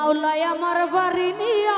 মাওলায় আমার বাড়ি নিয়া